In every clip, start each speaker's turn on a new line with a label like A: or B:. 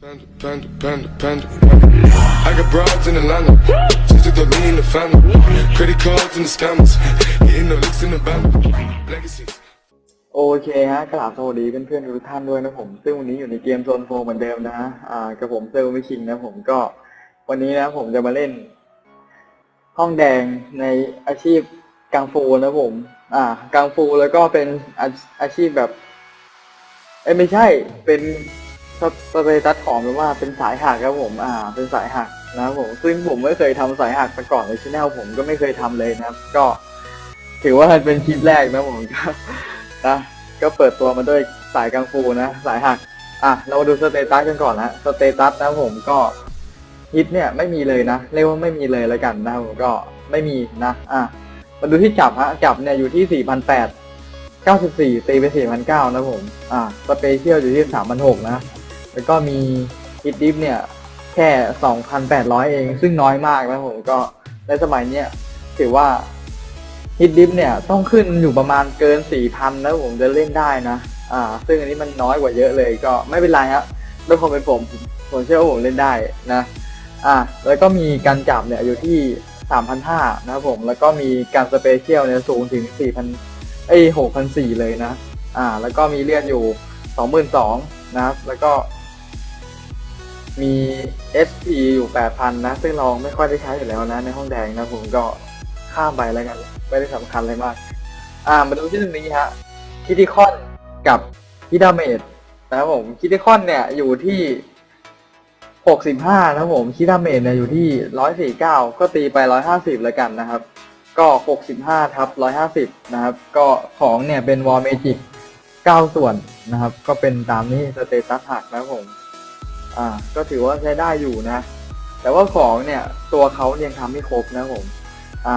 A: Panda, panda, panda, panda. I got broads in Atlanta. Just took the lean in the family. Credit cards and the scammers. Getting no licks in the band. Legacies.
B: โอเคฮะกราบสวัสดีเพื่อนๆทุกท่านด้วยนะผม ซึ่งวันนี้อยู่ในเกมโซนโฟเหมือนเดิมนะฮะอ่ากับผมเซลวิชิงนะผมก็ วันนี้นะผมจะมาเล่น ห้องแดงในอาชีพกังฟูนะผม อ่ากังฟูแล้วก็เป็นอาอาชีพแบบ เอ้ยไม่ใช่เป็น สสเตตัสของแบบว่าเป็นสายหักครับผม อ่า เป็นสายหักนะครับผม ซึ่งผมไม่เคยทำสายหักมาก่อนในช anel ผมก็ไม่เคยทำเลยนะครับ ก็ ถือว่าเป็นคลิปแรกนะผมก็นะก็เปิดตัวมาด้วยสายกังฟูนะ สายหัก อะ เรามาดูสเตตัสกันก่อนนะ สเตตัสนะผมก็ฮิตเนี่ยไม่มีเลยนะ เรียกว่าไม่มีเลยแล้วกันนะผมก็ไม่มีนะ อะ มาดูที่จับฮะ จับเนี่ยอยู่ที่4,800 94ตีไป4,900นเก้านะผม อะ สเปเชียลอยู่ที่3,600นะ แล้วก็มีฮิตดิฟเนี่ยแค่ 2,800 เอง ซึ่งน้อยมากนะผมก็ในสมัยเนี้ยถือว่าฮิตดิฟเนี่ยต้องขึ้นอยู่ประมาณเกิน 4,000นะผมจะเล่นได้นะ อ่า ซึ่งอันนี้มันน้อยกว่าเยอะเลยก็ไม่เป็นไรฮะด้วยความเป็นผมผมเชื่อว่าผมเล่นได้นะ อ่า แล้วก็มีการจับเนี่ยอยู่ที่ 3,500นะครับผม แล้วก็มีการสเปเชียลเนี่ยสูงถึง 4,000เอ้ย6,400 เลยนะ อ่า แล้วก็มีเลือดอยู่ 22,000นะครับ แล้วก็ มี SP อยู่ 8,000 นะ ซึ่งเราไม่ค่อยได้ใช้อยู่แล้วนะ ในห้องแดงนะ ผมก็ข้ามไปแล้วกัน ไม่ได้สำคัญอะไรมาก อ่า มาดูที่ตรงนี้ฮะคิติคอนกับพิดาเมจนะครับผมคิติคอนเนี่ยอยู่ที่ 65 นะครับผมคิดาเมจเนี่ยอยู่ที่ 149 ก็ตีไป 150 แล้วกันนะครับ ก็ 65 ทับ 150 นะครับ ก็ของเนี่ยเป็นวอลเมจิก9ส่วนนะครับ ก็เป็นตามนี้สเตตัสหักนะครับผม อ่า ก็ถือว่าใช้ได้อยู่นะ แต่ว่าของเนี่ยตัวเขายังทำไม่ครบนะผม อ่า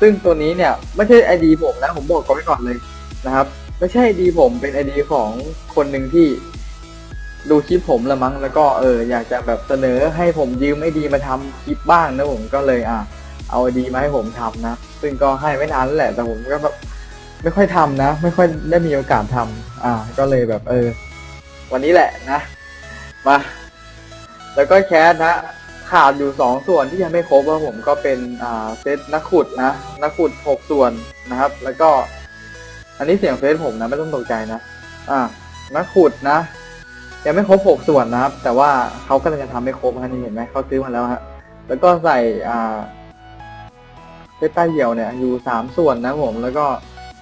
B: ซึ่งตัวนี้เนี่ยไม่ใช่ไอดีผมนะผมบอกก่อนไว้ก่อนเลยนะครับ ไม่ใช่ไอดีผมเป็นไอดีของคนหนึ่งที่ดูคลิปผมละมั้งแล้วก็เอออยากจะแบบเสนอให้ผมยืมไอดีมาทำคลิปบ้างนะผมก็เลยอ่าเอาไอดีมาให้ผมทำนะ ซึ่งก็ให้ไม่นานแหละแต่ผมก็แบบไม่ค่อยทำนะ ไม่ค่อยได้มีโอกาสทำอ่า ก็เลยแบบเออ วันนี้แหละนะ มา แล้วก็แคสนะขาดอยู่สองส่วนที่ยังไม่ครบว่าผมก็เป็นอ่าเซตนักขุดนะนักขุดหกส่วนนะครับ แล้วก็ อันนี้เสียงเฟซผมนะไม่ต้องตกใจนะอ่านักขุดนะ ยังไม่ครบหกส่วนนะครับ แต่ว่าเขากำลังจะทำให้ครบฮะนี่เห็นไหมเขาซื้อมาแล้วฮะแล้วก็ใส่อ่าเซตใต้เหี่ยวเนี่ยอยู่สามส่วนนะผมแล้วก็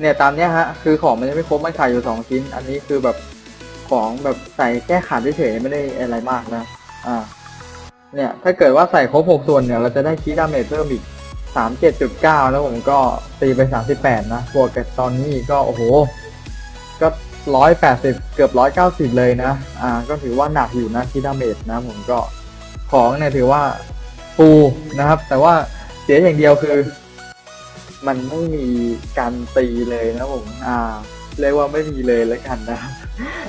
B: เนี่ยตามเนี้ยฮะคือของมันยังไม่ครบมันขายอยู่สองชิ้น อันนี้คือแบบของแบบใส่แก้ขาดเฉยๆไม่ได้อะไรมากนะ อ่า เนี่ย ถ้าเกิดว่าใส่ครบหกส่วนเนี่ย เราจะได้คีดาเมจเพิ่มอีกสามเจ็ดจุดเก้าแล้วผมก็ตีไปสามสิบแปดนะบวกกับตอนนี้ก็โอ้โห ก็ร้อยแปดสิบเกือบร้อยเก้าสิบเลยนะ อ่า ก็ถือว่าหนักอยู่นะคีดาเมจนะผมก็ของเนี่ยถือว่าฟูนะครับ แต่ว่าเสียอย่างเดียวคือ มันไม่มีการตีเลยนะผม อ่า เรียกว่าไม่มีเลยแล้วกันนะ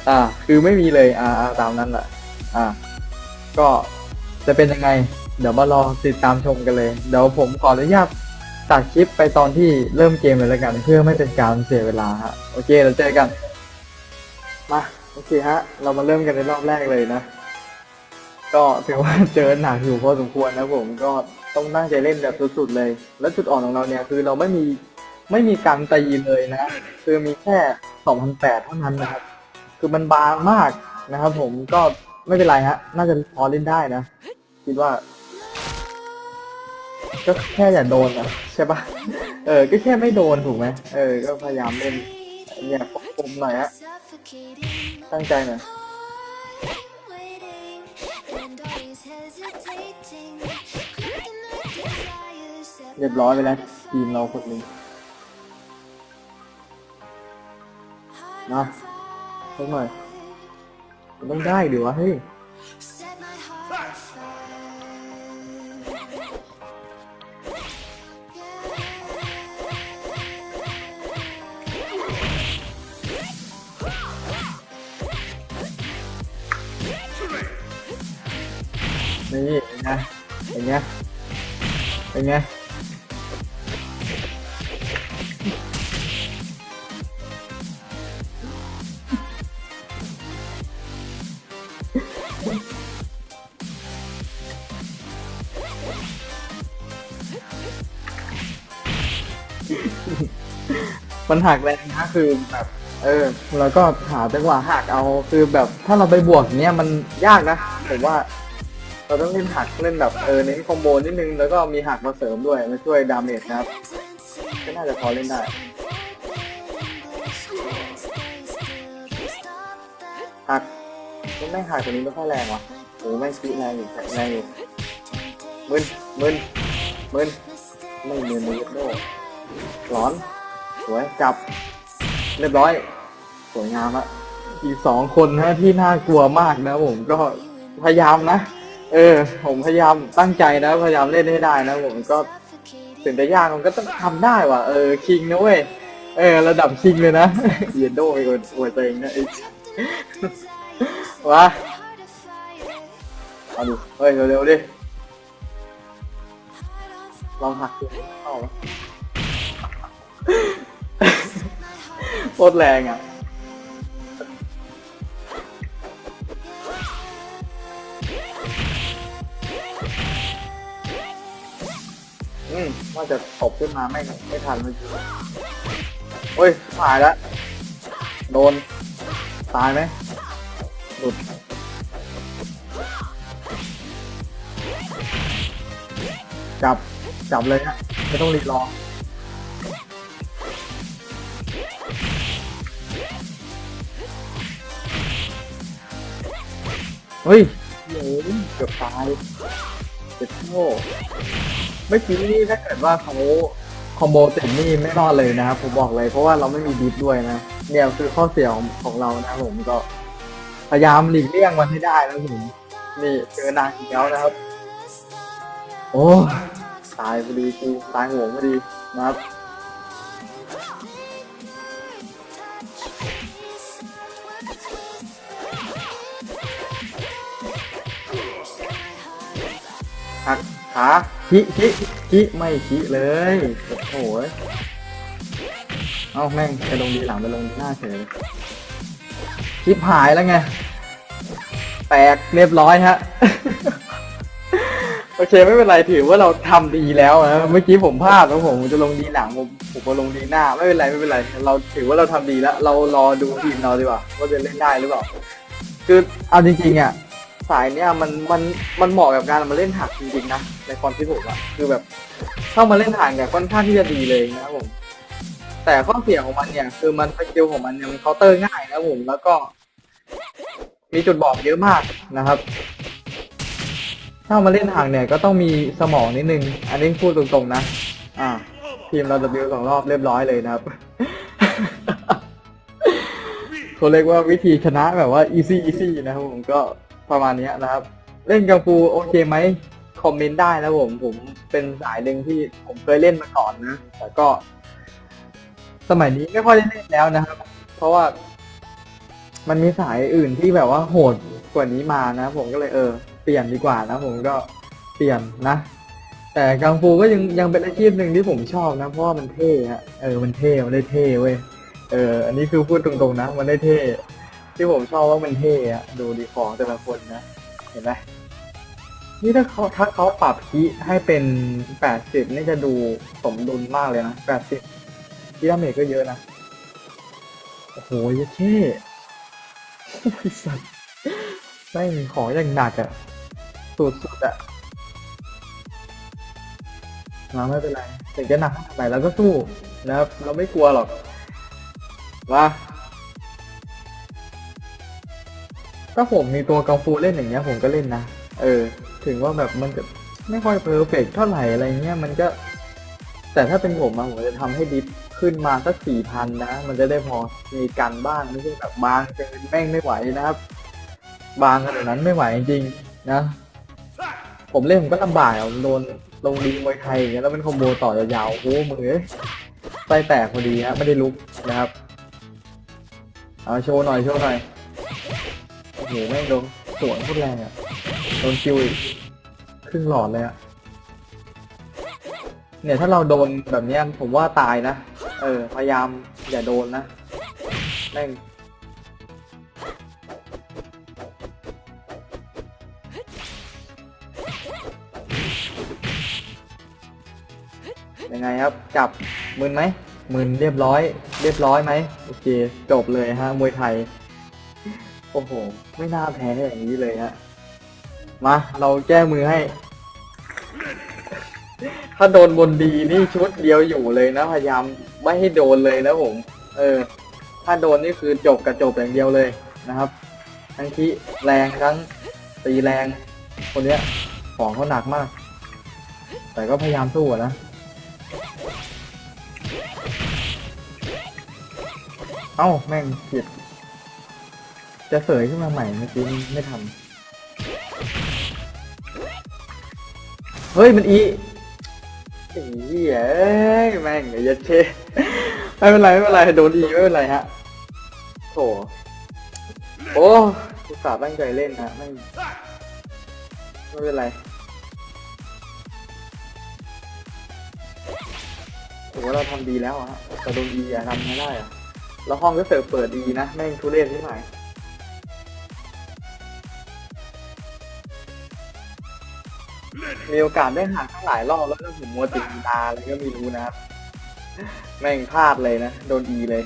B: อ่า คือไม่มีเลย อ่าอ่าตามนั้นแหละอ่า ก็จะเป็นยังไง เดี๋ยวมารอติดตามชมกันเลย เดี๋ยวผมขออนุญาตตัดคลิปไปตอนที่เริ่มเกมเลยแล้วกัน เพื่อไม่เป็นการเสียเวลาฮะโอเคเราเจอกันมาโอเคฮะ เรามาเริ่มกันในรอบแรกเลยนะ ก็ถือว่าเจอหนักอยู่พอสมควรนะผมก็ต้องตั้งใจเล่นแบบสุดๆเลย แล้วจุดอ่อนของเราเนี่ยคือเราไม่มีไม่มีการตีเลยนะ คือมีแค่2,008เท่านั้นนะครับ คือมันบางมากนะครับผมก็ ไม่เป็นไรฮะ น่าจะพอเล่นได้นะ คิดว่า ก็แค่อย่าโดนนะใช่ปะเออ ก็แค่ไม่โดนถูกไหมเออ ก็พยายามเล่นเนี่ยควบคุมหน่อยฮะ ตั้งใจหน่อยเรียบร้อยไปแล้วทีมเราคนนึ่งนะสักหน่อย มันต้องได้ดิวะเฮ้ยนี่เป็นไงเป็นไงเป็นไง มันหักแรงนะคือแบบเออ แล้วก็หาจังหวะหักเอาคือแบบถ้าเราไปบวกเนี้ยมันยากนะผมว่า เราต้องเล่นหักเล่นแบบเออเน้นคอมโบนิดนึงแล้วก็มีหักมาเสริมด้วยมาช่วยดาเมจนะครับก็น่าจะพอเล่นได้หักไม่ไม่หักตัวนี้ไม่ค่อยแรงว่ะโอ้ไม่คิดแรงอยู่แรงอยู่มึนมึนมึนไม่มึนเลยโดร้อน สวยจับ เรียบร้อย สวยงามอะอีกสองคนนะที่น่ากลัวมากนะผมก็พยายามนะ เออ ผมพยายามตั้งใจนะ พยายามเล่นให้ได้นะผมก็ถึงจะยากมันก็ต้องทำได้ว่ะเออคิงนะเว้ยเออระดับคิงเลยนะเยนโดไปคนอวยตัวเองนะไอ้วะเอาดิเฮ้ยเร็วๆดิลองหักดูเข้า โคตรแรงอะ อืมว่าจะตบขึ้นมาไม่ไม่ทันเมื่อกี้โอ้ยหายแล้ว โดน ตายไหมหลุดจับ จับเลยฮะไม่ต้องรีรอ เฮ้ยโหเกือบตายเจ็บโง่เมื่อกี้นี่ถ้าเกิดว่าเขาคอมโบเต็มนี่ไม่รอดเลยนะครับผมบอกเลยเพราะว่าเราไม่มีดิฟด้วยนะเนี่ยคือข้อเสียของของเรานะผมก็ พยายามหลีกเลี่ยงมันให้ได้นะผมนี่เจอนางอีกแล้วนะครับ โอ้ตายพอดีกูตายหัวพอดีนะครับ ขาคิคิคิไม่คิเลย โอ้โหเอาแม่งไปลงดีหลังไปลงหน้าเฉยเลยชิปหายแล้วไง แตกเรียบร้อยฮะ โอเคไม่เป็นไรถือว่าเราทำดีแล้วนะเมื่อกี้ผมพลาดแล้วผมจะลงดีหลังผมผมมาลงดีหน้า ไม่เป็นไรไม่เป็นไร เราถือว่าเราทำดีแล้ว เรารอดูทีมเราดีกว่าว่าจะเล่นได้หรือเปล่าคือเอาจริงๆอะ สายเนี้ยมันมันมันเหมาะกับการมาเล่นหักจริงๆนะในความคิดผมอะคือแบบเข้ามาเล่นหักเนี่ยค่อนข้างที่จะดีเลยนะครับผม แต่ข้อเสียของมันเนี่ย คือมันสกิลของมันเนี่ยมันเคาน์เตอร์ง่ายนะผมแล้วก็ มีจุดบอดเยอะมากนะครับถ้ามาเล่นห่างเนี่ยก็ต้องมีสมองนิดนึง อันนี้พูดตรงๆนะ อ่า ทีมเรา W สองรอบเรียบร้อยเลยนะครับเขาเรียกว่าวิธีชนะแบบว่า easy easy นะครับผมก็ ประมาณนี้นะครับ เล่นกังฟูโอเคไหมคอมเมนต์ได้นะผมผมเป็นสายหนึ่งที่ผมเคยเล่นมาก่อนนะ แต่ก็ สมัยนี้ไม่ค่อยได้เล่นแล้วนะครับ เพราะว่า มันมีสายอื่นที่แบบว่าโหดกว่านี้มานะ ผมก็เลยเออ เปลี่ยนดีกว่านะ ผมก็เปลี่ยนนะ แต่กังฟูก็ยังยังเป็นอาชีพหนึ่งที่ผมชอบนะ เพราะว่ามันเท่ฮะเออมันเท่มันได้เท่เว้ยเออ อันนี้คือพูดตรงๆนะ มันได้เท่ ที่ผมชอบว่ามันเท่อะดูดีของแต่ละคนนะ เห็นไหมนี่ถ้าเขาถ้าเขาปรับคีให้เป็นแปดสิบนี่จะดูสมดุลมากเลยนะแปดสิบคีดาเมจก็เยอะนะ โอ้โหยเท่สัตว์ไม่ของอย่างหนักอะสุดๆอะมาไม่เป็นไรถึงจะหนักขนาดไหนเราก็สู้นะครับเราไม่กลัวหรอกว่า ถ้าผมมีตัวกังฟูเล่นอย่างเงี้ยผมก็เล่นนะ เออ ถึงว่าแบบมันจะไม่ค่อยเพอร์เฟกเท่าไหร่อะไรเงี้ยมันก็ แต่ถ้าเป็นผมอะผมจะทำให้ดิฟขึ้นมาสักสี่พันนะ มันจะได้พอมีกันบ้างไม่ใช่แบบบางเกินแม่งไม่ไหวนะครับ บางขนาดนั้นไม่ไหวจริงๆนะ ผมเล่นผมก็ลำบากอะผมโดนลงดีมวยไทยอย่างเงี้ยแล้วเป็นคอมโบต่อยาวๆโอ้มือไส้แตกพอดีฮะไม่ได้ลุกนะครับเอาโชว์หน่อยโชว์หน่อย โอ้โหแม่งโดนสวนพูดแรงอะโดนคิวอีกครึ่งหลอดเลยอะเนี่ยถ้าเราโดนแบบเนี้ยผมว่าตายนะ เออ พยายามอย่าโดนนะแม่งยังไงครับ จับมึนไหมมึนเรียบร้อย เรียบร้อยไหมโอเค จบเลยฮะมวยไทย อ้โห ไม่น่าแพ้อย่างนี้เลยฮะ มา เราแก้มือให้ ถ้าโดนบนดีนี่ชุดเดียวอยู่เลยนะ พยายามไม่ให้โดนเลยนะผม เออ ถ้าโดนนี่คือจบกับจบอย่างเดียวเลยนะครับ ทั้งที่แรงทั้งตีแรง คนเนี้ยของเขาหนักมาก แต่ก็พยายามสู้นะเอ้าแม่งผิด จะเสยขึ้นมาใหม่เมื่อกี้ไม่ทำเฮ้ยมันอีไอ้เหี้ยเอ้ยแม่งไอ้ยัดเชไม่เป็นไรไม่เป็นไรโดนอีไม่เป็นไรฮะโถโอ้อุตส่าห์ตั้งใจเล่นฮะไม่ไม่เป็นไรถือว่าเราทำดีแล้วฮะแต่โดนอีอะทำไม่ได้อะแล้วห้องก็เสิร์ฟเปิดดีนะแม่งทุเรศที่ไหน มีโอกาสได้หักทั้งหลายรอบแล้วก็ผมมัวติดตาอะไรก็ไม่รู้นะครับ แม่งพลาดเลยนะ โดนอีเลย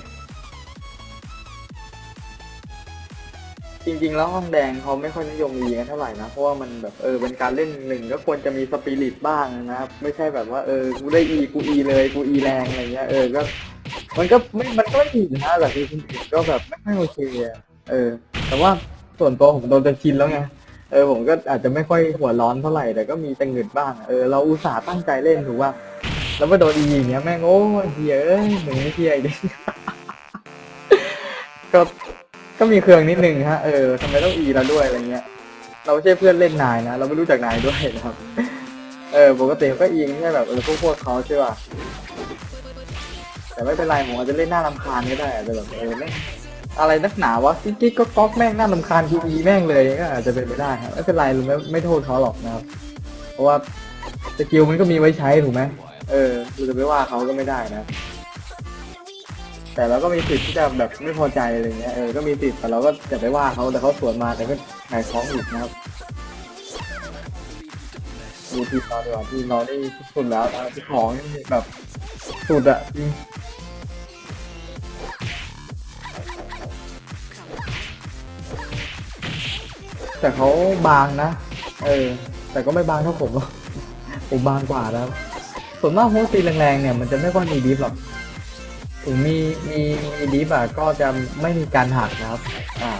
B: จริงๆ แล้วห้องแดงเขาไม่ค่อยนิยมอีกันเท่าไหร่นะ เพราะว่ามันแบบเออเป็นการเล่นหนึ่งก็ควรจะมีสปิริตบ้างนะครับ ไม่ใช่แบบว่าเออกูได้อีกูอีเลยกูอีแรงอะไรเงี้ยเออก็ มันก็ไม่ มันก็ไม่ผิดนะแต่คือคุณผิดก็แบบไม่ค่อยโอเคอะเออ แต่ว่าส่วนตัวผมโดนจนชินแล้วไง เออผมก็อาจจะไม่ค่อยหัวร้อนเท่าไหร่แต่ก็มีแต่หงึดบ้าง เออเราอุตส่าห์ตั้งใจเล่นถูกว่าแล้วมาโดนอีอย่างเงี้ยแม่งโอ้ยเฮียเอ้ยหนูไม่เฮียอีกดิก็ก็มีเครื่องนิดนึงฮะเออทำไมต้องอีเราด้วยอะไรเงี้ย เราไม่ใช่เพื่อนเล่นนายนะเราไม่รู้จักนายด้วยนะครับ เออปกติก็อิงแค่แบบเออพวกพวกเขาใช่ป่ะแต่ไม่เป็นไรผมอาจจะเล่นหน้ารำคาญก็ได้อาจจะแบบเออแม่ง อะไรนักหนาวะกิ๊กกิ๊กก็ก๊อกแม่งน่ารำคาญทีอีแม่งเลยก็อาจจะเป็นไปได้ครับไม่เป็นไรเราไม่ไม่โทษเขาหรอกนะครับ เพราะว่าสกิลมันก็มีไว้ใช้ถูกไหมเออเราจะไปว่าเขาก็ไม่ได้นะ แต่เราก็มีสิทธิ์ที่จะแบบไม่พอใจอะไรเงี้ยเออก็มีสิทธิ์แต่เราก็จะไปว่าเขาแต่เขาสวนมาแต่ก็หายท้องอีกนะครับดูทีมเราดีกว่าทีมเราได้สุดแล้วนะที่ของแบบสุดอะจริง แต่เขาบางนะ เออ แต่ก็ไม่บางเท่าผมหรอกผมบางกว่าแล้วส่วนมากโฮสตีแรงๆเนี่ยมันจะไม่ค่อยมีดิฟหรอกถึงมีมีมีดิฟอะก็จะไม่มีการหักนะครับ อ่า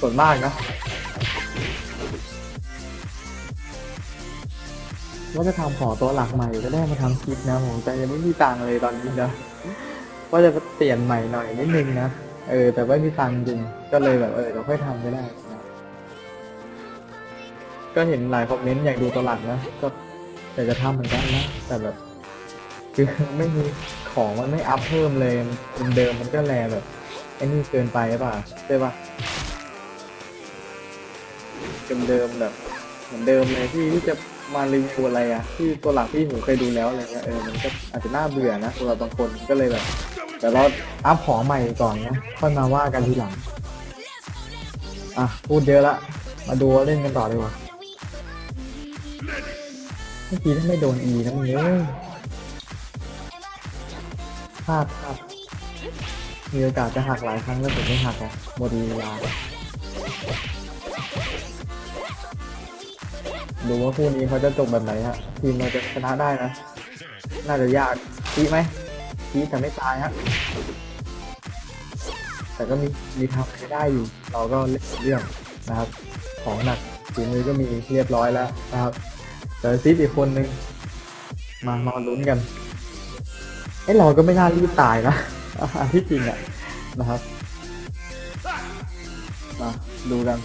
B: ส่วนมากนะว่าจะทำขอตัวหลักใหม่ก็ได้มาทำคลิปนะผมแต่ยังไม่มีตังเลยตอนนี้นะว่าจะเปลี่ยนใหม่หน่อยนิดนึงนะเออแต่ไม่มีตังจริงก็เลยแบบเออเราค่อยทำก็ได้ ก็เห็นหลายคอมเมนต์อยากดูตัวหลักนะ ก็อยากจะทำเหมือนกันนะ แต่แบบคือไม่มีของมันไม่อัพเพิ่มเลยมันเดิมมันก็แลแบบไอ้นี่เกินไปหรือเปล่าใช่ปะเดิมแบบเหมือนเดิมเลยที่ที่จะมารีวิวอะไรอะที่ตัวหลักที่ผมเคยดูแล้วอะไรเงี้ยเออมันก็อาจจะน่าเบื่อนะสำหรับบางคนก็เลยแบบแต่เราอัพของใหม่ก่อนนะค่อยมาว่ากันทีหลังอะพูดเยอะละมาดูเล่นกันต่อดีกว่า มื่อกี้ถ้าไม่โดนอีนะมึงเอ้ยพลาดพลาดมีโอกาสจะหักหลายครั้งแล้วผมไม่หักอะหมดเวลาดูว่าคู่นี้เขาจะจบแบบไหนฮะทีมเราจะชนะได้นะ น่าจะยากทีไหมทีแต่ไม่ตายฮะแต่ก็มีมีทำให้ได้อยู่ เราก็เล่นเรื่องนะครับ ของหนักฝีมือก็มีเรียบร้อยแล้วนะครับ แต่ซีดอีกคนนึงมามาลุ้นกันไอ้ยเราก็ไม่น่ารีบตายนะอันที่จริงอะนะครับมาดูกัน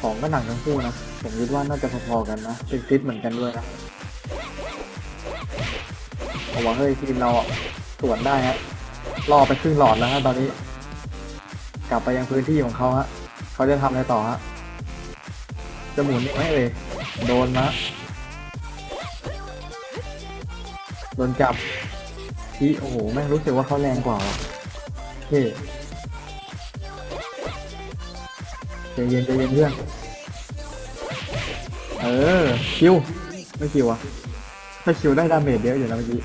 B: ของก็หนักทั้งคู่นะ ผมคิดว่าน่าจะพอๆกันนะเป็นฟิตเหมือนกันด้วยนะเอาว่าเฮ้ยทีมเราอะสวนได้ฮะล่อไปครึ่งหลอดแล้วฮะตอนนี้ กลับไปยังพื้นที่ของเขาฮะเขาจะทำอะไรต่อฮะ จะหมุนอีกไหมเอ่ยโดนนะ โดนจับที่โอ้โห แม่งรู้สึกว่าเขาแรงกว่าว่ะโอเคใจเย็นใจเย็นเพื่อน เออ คิว ไม่คิวอะถ้าคิวได้ดาเมจเยอะอยู่นะเมื่อกี้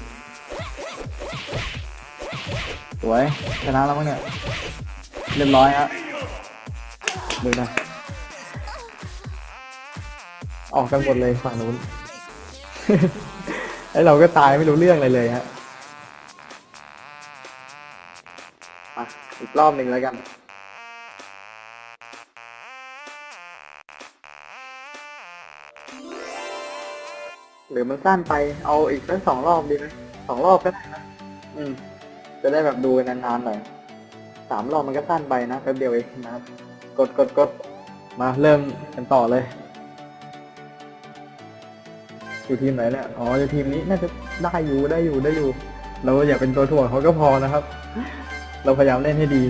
B: สวย ชนะแล้วมั้งเนี่ย เรียบร้อยฮะดูนะ ออกกันหมดเลยฝั่งนู้น ไอเราก็ตายไม่รู้เรื่องอะไรเลยฮะมาอีกรอบหนึ่งแล้วกันหรือมันสั้นไปเอาอีกสักสองรอบดีไหมสองรอบก็ได้นะอืม จะได้แบบดูนนานๆหน่อยสามรอบมันก็สั้นไปนะแป๊บเดียวเองนะครับ กดกดกดมาเริ่มกันต่อเลย อยู่ทีมไหนเนี่ยอ๋ออยู่ทีมนี้น่าจะได้อยู่ได้อยู่ได้อยู่ เราอย่าเป็นตัวถ่วงเขาก็พอนะครับ เราพยายามเล่นให้ดี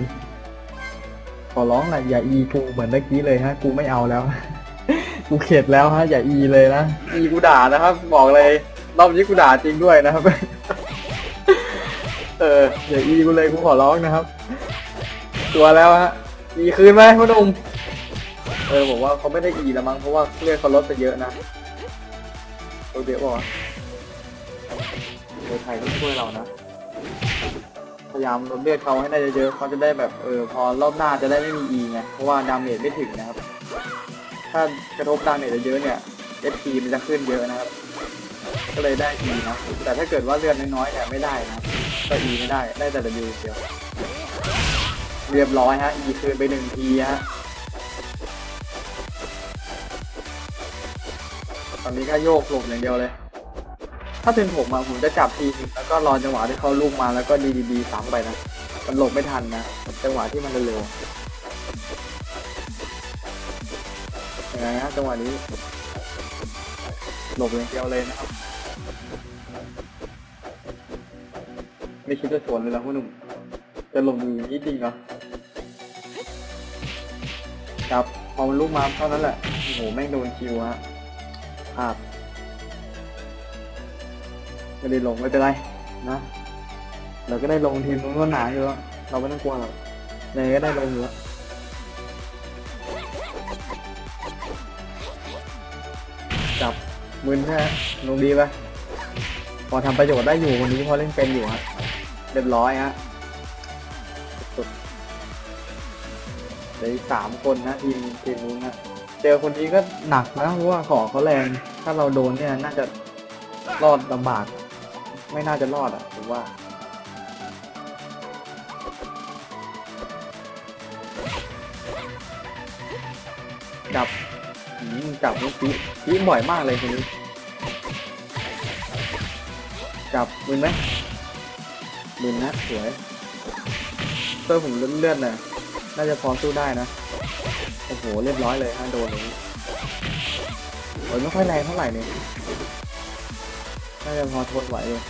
B: ขอร้องแหละอย่าอีกูเหมือนเมื่อกี้เลยฮะ กูไม่เอาแล้ว กูเข็ดแล้วฮะ อย่าอีเลยนะอีกูด่านะครับ บอกเลยรอบนี้กูด่าจริงด้วยนะครับ เอออย่าอีกูเลยกูขอร้องนะครับ ตัวแล้วฮะอีคืนไหมพ่อหนุ่มเออบอกว่าเขาไม่ได้อีแล้วมั้งเพราะว่าเลือดเขาลดไปเยอะนะ ตัวเดียวบอกว่าเออไทยต้องช่วยเรานะ พยายามลดเลือดเขาให้ได้เยอะๆเขาจะได้แบบเออพอรอบหน้าจะได้ไม่มีอีไง เพราะว่าดาเมจไม่ถึงนะครับ ถ้ากระทบดาเมจเยอะเนี่ย SP มันจะขึ้นเยอะนะครับ ก็เลยได้ E นะ แต่ถ้าเกิดว่าเลือดน้อยๆเนี่ยไม่ได้นะ ก็ E ไม่ได้ ได้แต่ W เดียว เรียบร้อยฮะ E คืนไปหนึ่งทีฮะ ตอนนี้ก็โยกหลบอย่างเดียวเลย ถ้าเป็นผมอะผมจะจับทีนึงแล้วก็รอจังหวะที่เขาลูกมาแล้วก็ดีดีๆซ้ำไปนะมันหลบไม่ทันนะจังหวะที่มันเร็วยังไงฮะจังหวะนี้หลบอย่างเดียวเลยนะครับ ไม่คิดจะสวนเลยนะคุณหนุ่มจะหลบมือนี้จริงเหรอครับพอมันลูกมาเท่านั้นแหละโอ้โหแม่งโดนคิวฮะาดไม่ได้ลงไม่เป็นไรนะ เราก็ได้ลงทีมนู้นก็หนาอยู่แล้วเราไม่ต้องกลัวหรอกยังไงก็ได้ลงอยู่แล้วจับมึนแค่ลงดีปะพอทำประโยชน์ได้อยู่วันนี้พอเล่นเป็นอยู่ฮะเรียบร้อยฮะสุดเลืออีกสามคนนะทีมทีมนู้นนะเจอคนนี้ก็หนักนะเพราะว่าของเขาแรง ถ้าเราโดนเนี่ยน่าจะรอดลำบาก ไม่น่าจะรอดอะผมว่า จับจับลูกพีพีบ่อยมากเลยคนนี้ จับมึนไหมมึนนะสวยเตอร์ผมเลื่อนๆน่ะน่าจะพอสู้ได้นะ โอ้โห เรียบร้อยเลยฮะโดนนี้ โอ้ยไม่ค่อยแรงเท่าไหร่เนี่ยน่าจะพอทนไหวเลย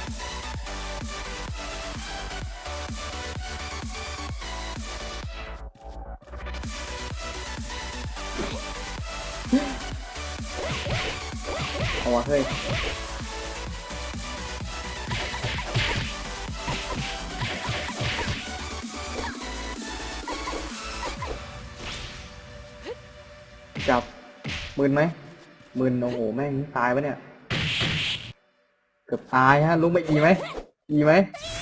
B: เอาวะเฮ้ยจับมืนไหม มืนโอ้โหแม่งตายปะเนี่ย เกือบตายฮะลุกไปอีไหมอีไหม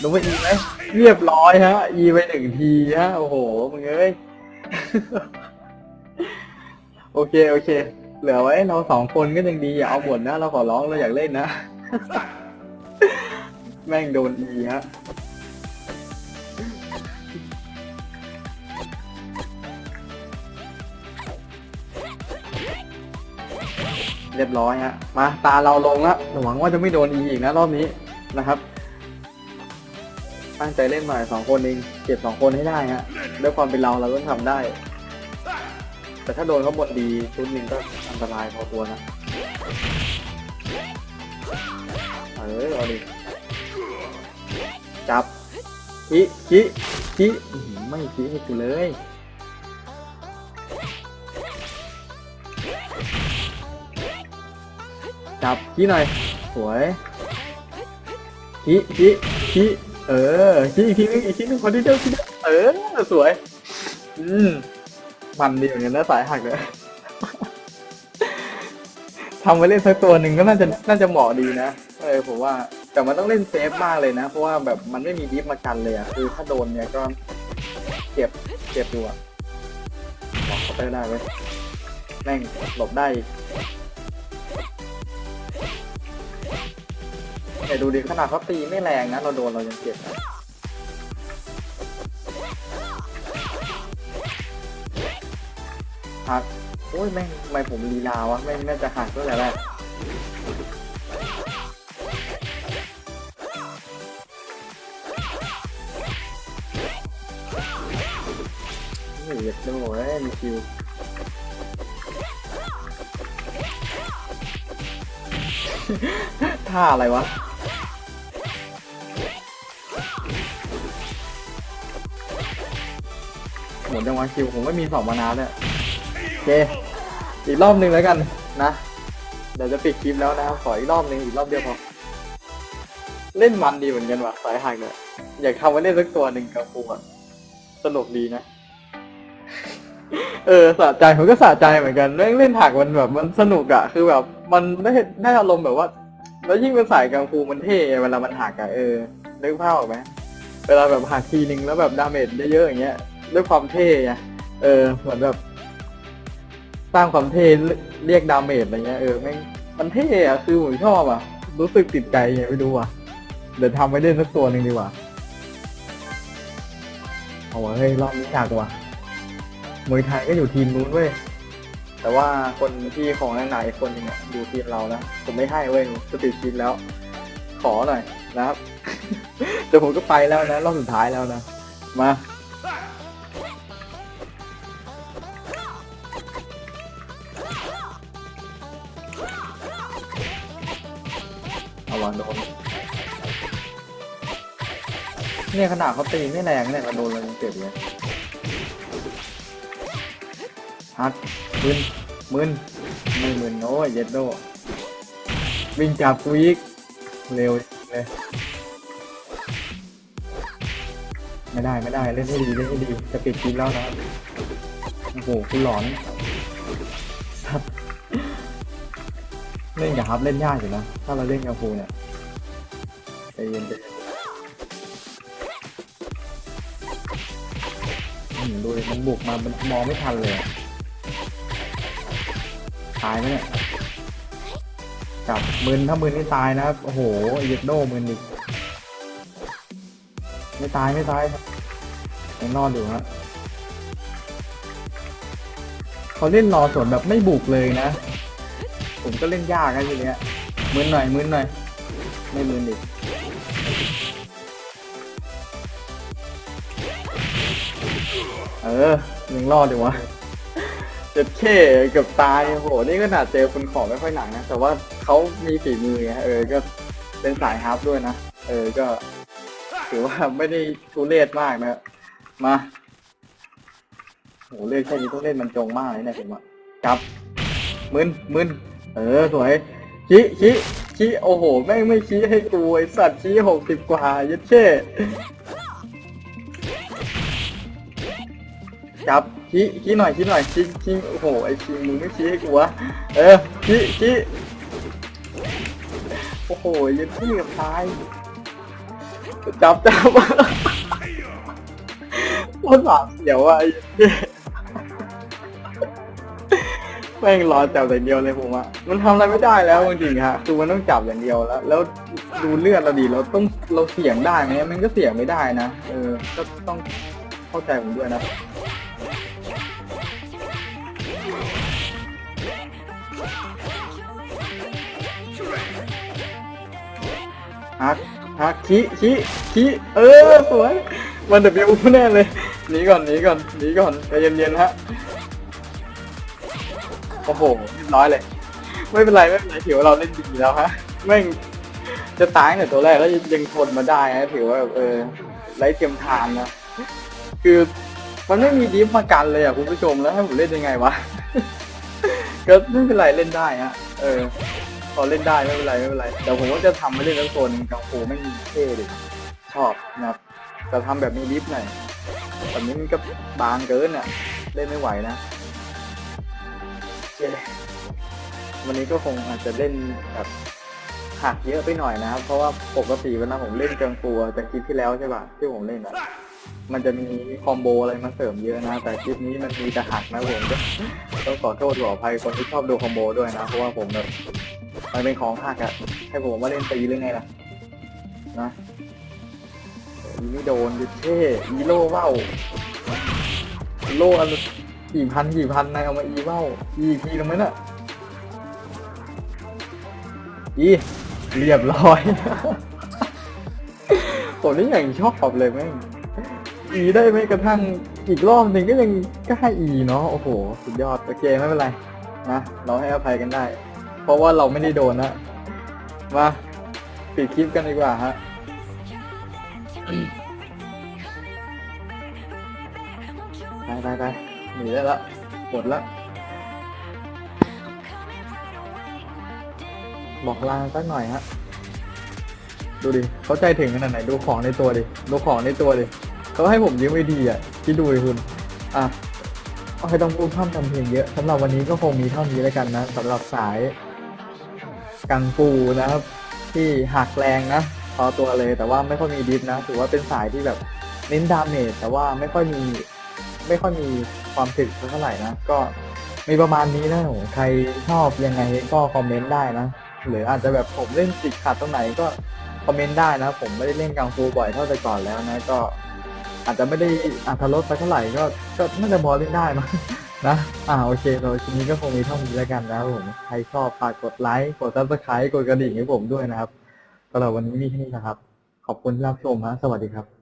B: ลุกไปอีไหมเรียบร้อยฮะ อีไปหนึ่งทีฮะโอ้โหมึงเอ้ยโอเคโอเค เหลือไว้เราสองคนก็ยังดีอย่าเอาหมดนะ เราขอร้องเราอยากเล่นนะ แม่งโดนอีฮะ เรียบร้อยฮะมาตาเราลงแล้วหวังว่าจะไม่โดนอีอีกนะรอบนี้นะครับตั้งใจเล่นหน่อยสองคนเองเก็บสองคนให้ได้ฮะด้วยความเป็นเราเราต้องทำได้ แต่ถ้าโดนเขาหมดดีชุดหนึ่งก็อันตรายพอตัวนะเออเอาดิจับคิคิคิไม่คิให้กูเลย จับขี้หน่อยสวยขี้ขี้ขี้เออขี้อีกทีนึงอีกทีนึงคนที่เดียวขี้เดียวเออสวย อืมมันดีเหมือนกันนะสายหักเลยทำไว้เล่นสักตัวหนึ่งก็น่าจะน่าจะเหมาะดีนะเออผมว่าแต่มันต้องเล่นเซฟมากเลยนะ เพราะว่าแบบมันไม่มีดิฟมากันเลยอะคือถ้าโดนเนี่ยก็เจ็บเจ็บอยู่อะบอกเขาไปได้ไหมแม่งหลบได้ แต่ดูดิขนาดเขาตีไม่แรงนะ เราโดนเรายังเจ็บนะหักโอ้ยแม่งทำไมผมลีลาวะแม่งน่าจะหักตั้งแต่แรกโอ้ยอยากดูเอ้ยมีคิวท่าอะไรวะ หมดจังหวะคิวผมก็มีสองมานาเนี่ยโอเคอีกรอบหนึ่งแล้วกันนะเดี๋ยวจะปิดคลิปแล้วนะครับขออีกรอบหนึ่งอีกรอบเดียวพอเล่นมันดีเหมือนกันว่ะสายหักเนี่ยอยากทำมาเล่นสักตัวหนึ่งกับกูอะสนุกดีนะ เออสะใจผมก็สะใจเหมือนกันเล่นเล่นถักมันแบบมันสนุกอะคือแบบ มันได้ได้อารมณ์แบบว่า แล้วยิ่งเป็นสายกังฟูมันเท่เวลามันหักอะเออนึกภาพออกไหมเวลาแบบหักทีนึงแล้วแบบดาเมจเยอะๆอย่างเงี้ย ด้วยความเท่ไงเออ เหมือนแบบ สร้างความเท่เรียกดาเมจอะไรเงี้ยเออแม่งมันเท่อะคือผมชอบอะรู้สึกติดใจไงไม่รู้อะเดี๋ยวทำไปเล่นสักตัวหนึ่งดีกว่าเอาวะเฮ้ยรอบนี้ยากว่ะมวยไทยก็อยู่ทีมนู้นเว้ยแต่ว่าคนที่ของหนาอีกคนนึงเนี่ยอยู่ทีมเรานะผมไม่ให้เว้ยสติดทีมแล้ว ขอหน่อยนะครับ เดี๋ยวผมก็ไปแล้วนะ รอบสุดท้ายแล้วนะ มา เนี่ยขนาดเขาตีไม่แรงเนี่ยมาโดนเรายังเจ็บเลยฮัดมึนมึนไม่มึนโอ้ยเย็ดโดวิ่งจับกูอีกเร็วเลยไม่ได้ไม่ได้เล่นให้ดีเล่นให้ดีจะปิดทีมแล้วนะโอ้โหคุณหลอนเล่นกับฮับเล่นยากอยู่นะถ้าเราเล่นกับฟูเนี่ย มันบุกมา มันมองไม่ทันเลยตายไหมเนี่ยจับมืนถ้ามืนไม่ตายนะครับ โอ้โหเย็ดโดมืนอีกไม่ตายไม่ตายยังรอดอยู่ฮะเขาเล่นรอสวนแบบไม่บุกเลยนะ ผมก็เล่นยากนะทีเนี้ยมืนหน่อยมืนหน่อย ไม่มืนอีก ออยังรอดอยู่วะเจ็ดเท่เกือบตายโหนี่ก็นาดเจอคนของไม่ค่อยหนักนะ แต่ว่าเขามีฝีมือไงเออ ก็เป็นสายฮาร์ฟด้วยนะ เออ ก็ ถือว่าไม่ได้ทุเรศมากนะ มาโหเลือกแค่นี้ต้องเล่นมันจงมากเลยเนี่ยผมอะจับมึนมึนเออสวยชี้ชี้ชี้โอ้โห แม่งไม่ชี้ให้กูไอสัตว์ชี้หกสิบกว่ายัดเช่ จับชี้ชี้หน่อยชี้หน่อยชี้ชี้โอ้โหไอชี้มึงไม่ชี้ให้กูวะเออชี้ชี้โอ้โหยัดเช่กับตายจับจับโคตรหลาเสียวอะไอ้แม่งรอจับอย่างเดียวเลยผมอะมันทำอะไรไม่ได้แล้วจริงๆฮะคือมันต้องจับอย่างเดียวแล้ว แล้วดูเลือดเราดีเราต้องเราเสี่ยงได้ไหมมันก็เสี่ยงไม่ได้นะ เออ ก็ต้องเข้าใจผมด้วยนะ ฮักฮักขี้ขี้ขี้เออสวยมันเดบิวแน่เลยหนีก่อนหนีก่อนหนีก่อนใจเย็นๆฮะโอ้โหเรียบร้อยเลยไม่เป็นไรไม่เป็นไรถือว่าเราเล่นดีแล้วฮะแม่งจะตายในตัวแรกแล้วยังทนมาได้นะถือว่าแบบเออไร้เทียมทานนะคือมันไม่มีดิฟมากันเลยอะคุณผู้ชมแล้วให้ผมเล่นยังไงวะก็ไม่เป็นไรเล่นได้ฮะเออ อเล่นได้ไม่เป็นไรไม่เป็นไรเดี๋ยวผมก็จะทำมาเล่นทั้งโซนกังฟูไม่มีเท่ดิชอบนะครับจะทำแบบมีลิฟต์หน่อยแบบนี้มันก็บางเกินอะเล่นไม่ไหวนะวันนี้ก็คงอาจจะเล่นแบบหักเยอะไปหน่อยนะครับ เพราะว่าปกติเวลาผมเล่นกิงฟูจากคลิปที่แล้วใช่ป่ะที่ผมเล่นอะมันจะมีคอมโบอะไรมาเสริมเยอะนะ แต่คลิปนี้มันมีแต่หักนะผมก็ต้องขอโทษขออภัยคนที่ชอบดูคอมโบด้วยนะ เพราะว่าผมแบบ มันเป็นของหักอะให้ผมมาเล่นตีหรือไงล่ะ นะอีไม่โดนดิเท่อีโล่เว้าอีโล่อันกี่พันกี่พันนายเอามาอีเว้าอีกทีนึงไหมน่ะอีเรียบร้อย ผมนี่อย่างชอบเลยแม่งอีได้ไหมกระทั่งอีกรอบหนึ่งก็ยังกล้าอีเนาะโอ้โห สุดยอด โอเค ไม่เป็นไร นะ เราให้อภัยกันได้ เพราะว่าเราไม่ได้โดนนะมาปิดคลิปกันดีกว่าฮะไปไปไปหนีได้ละหมดละบอกลาสักหน่อยฮะ ดูดิเขาใจถึงขนาดไหนดูของในตัวดิดูของในตัวดิเขาให้ผมยืมไอดีอะคิดดูดิคุณ อะไม่ต้องพูดพร่ำทำเพลงเยอะสำหรับวันนี้ก็คงมีเท่านี้แล้วกันนะสำหรับสาย กังฟูนะครับ ที่หักแรงนะพอตัวเลยแต่ว่าไม่ค่อยมีดิฟนะ ถือว่าเป็นสายที่แบบเน้นดาเมจแต่ว่าไม่ค่อยมีไม่ค่อยมีความถึกเท่าไหร่นะ ก็มีประมาณนี้นะโหใครชอบยังไงก็คอมเมนต์ได้นะ หรืออาจจะแบบผมเล่นติดขัดตรงไหนก็คอมเมนต์ได้นะ ผมไม่ได้เล่นกังฟูบ่อยเท่าแต่ก่อนแล้วนะ ก็อาจจะไม่ได้อัธรสไปเท่าไหร่ก็ก็น่าจะพอเล่นได้มั้ง นะ อ่า โอเคเราทีนี้ก็คงมีเท่านี้แล้วกันนะครับผม ใครชอบฝากกดไลค์ กดซับสไครต์กดกระดิ่งให้ผมด้วยนะครับสำหรับวันนี้มีแค่นี้นะครับ ขอบคุณที่รับชมฮะ สวัสดีครับ